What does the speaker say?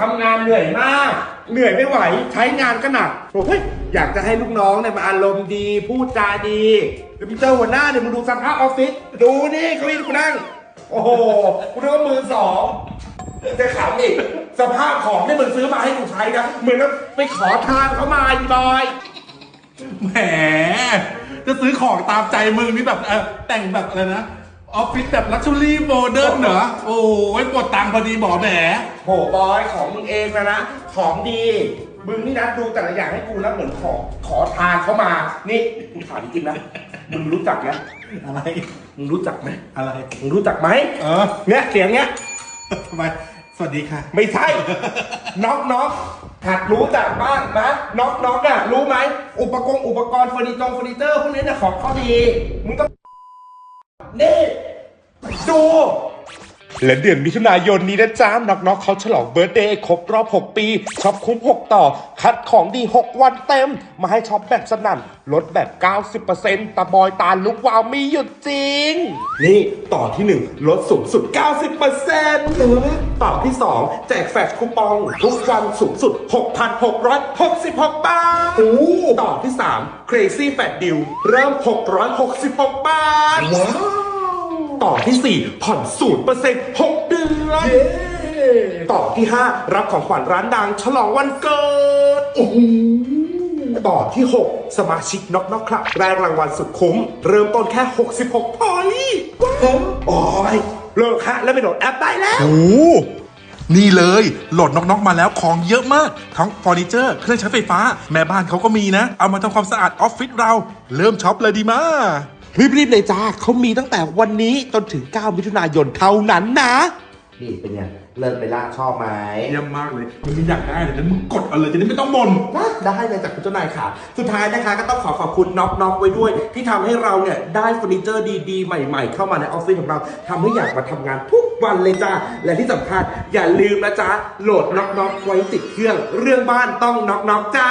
ทำงานเหนื่อยมาก เหนื่อยไม่ไหว ใช้งานก็หนักโอ้ยอยากจะให้ลูกน้องเนี่ยมาอารมณ์ดีพูดจาดีเดี๋ยวไปเจอหัวหน้าเนี่ยวมึงดูสภาพออฟฟิศดูนี่เก้าอี้กูนั่ง โอ้โหกูนึกว่ามือสองจะขำอีกสภาพของที่มึงซื้อมาให้กูใช้นะเหมือนกับไปขอทานเขามาอีบอยแหมจะซื้อของตามใจมึงนี่แบบเออแต่งแบบอะไรนะ ออฟฟิศแบบลักชัวรี่โมเดิร์นเหรอ โอ้ยปวดตังค์พอดีบอกแหม โหบอยของมึงเองนะนะ ของดี มึงนี่นะดูแต่ละอย่างให้กูแล้วเหมือนขอขอทานเขามา นี่กูถามจริงๆนะ มึงรู้จักนะอะไร มึงรู้จักไหมอะไร มึงรู้จักไหมเออเนี่ยเสียงเนี้ยทำไม สวัสดีค่ะ ไม่ใช่ น็อกน็อกหัดรู้จักบ้างนะน็อกน็อกอะรู้ไหม อุปกรณ์อุปกรณ์เฟอร์นิเจอร์เฟอร์นิเจอร์พวกนี้เนี่ยของเขาดี มึงต้อง นี่ ดู และเดือนมิถุนายนนี้นะจ๊ะน็อกน็อกเขาฉลองเบิร์ d เดย์ครบรอบ 6 ปีช็อปคุ้ม 6 ต่อ คัดของดี 6 วันเต็ม มาให้ช็อปแบบสนั่น ลดแบบ 90%ตาบอยตาลุกวาวมีหยุดจริง นี่ต่อที่ 1 ลดสูงสุด 90%ต่อที่ 2 แจกแฟลชคูปอง ทุกวันสูงสุด 6,666 บาทต่อที่ 3 Crazy Fat Deal เริ่ม 666 บาทว้าว ต่อที่ 4 ผ่อนศูนย์เปอร์เซ็นต์หกเดือน ต่อที่ 5 รับของขวัญร้านดัง ฉลองวันเกิดโอ้โหต่อที่ 6 สมาชิกน็อกน็อกครับแรงรางวัลสุดคุ้ม เริ่มต้นแค่ 66พอยต์ว้าวโอ้ยเลิกฮะแล้วไปโหลดแอปได้แล้ว โอ้นี่เลยโหลดน็อกๆมาแล้วของเยอะมาก ทั้งเฟอร์นิเจอร์เครื่องใช้ไฟฟ้า แม่บ้านเขาก็มีนะ เอามาทำความสะอาดออฟฟิศเรา เริ่มช็อปเลยดีมา รีบๆเลยจ้าเขามีตั้งแต่วันนี้จนถึง 9 มิถุนายนเท่านั้นนะนี่เป็นไงเลิกไปล่าชอบไหมเยี่ยมมากเลยมึงอยากได้เลยนั้นมึงกดเอาเลยจะได้ไม่ต้องบ่นได้เลยจากคุณเจ้านายค่ะ สุดท้ายนะคะก็ต้องขอขอบคุณน็อกน็อกไว้ด้วย ที่ทำให้เราเนี่ยได้เฟอร์นิเจอร์ดีๆ ใหม่ๆ เข้ามาในออฟฟิศของเราทำให้อยากมาทำงานทุกวันเลยจ้าและที่สำคัญอย่าลืมนะจ๊ะโหลดน็อกน็อกไว้ติดเครื่อง เรื่องบ้านต้องน็อกน็อกจ้า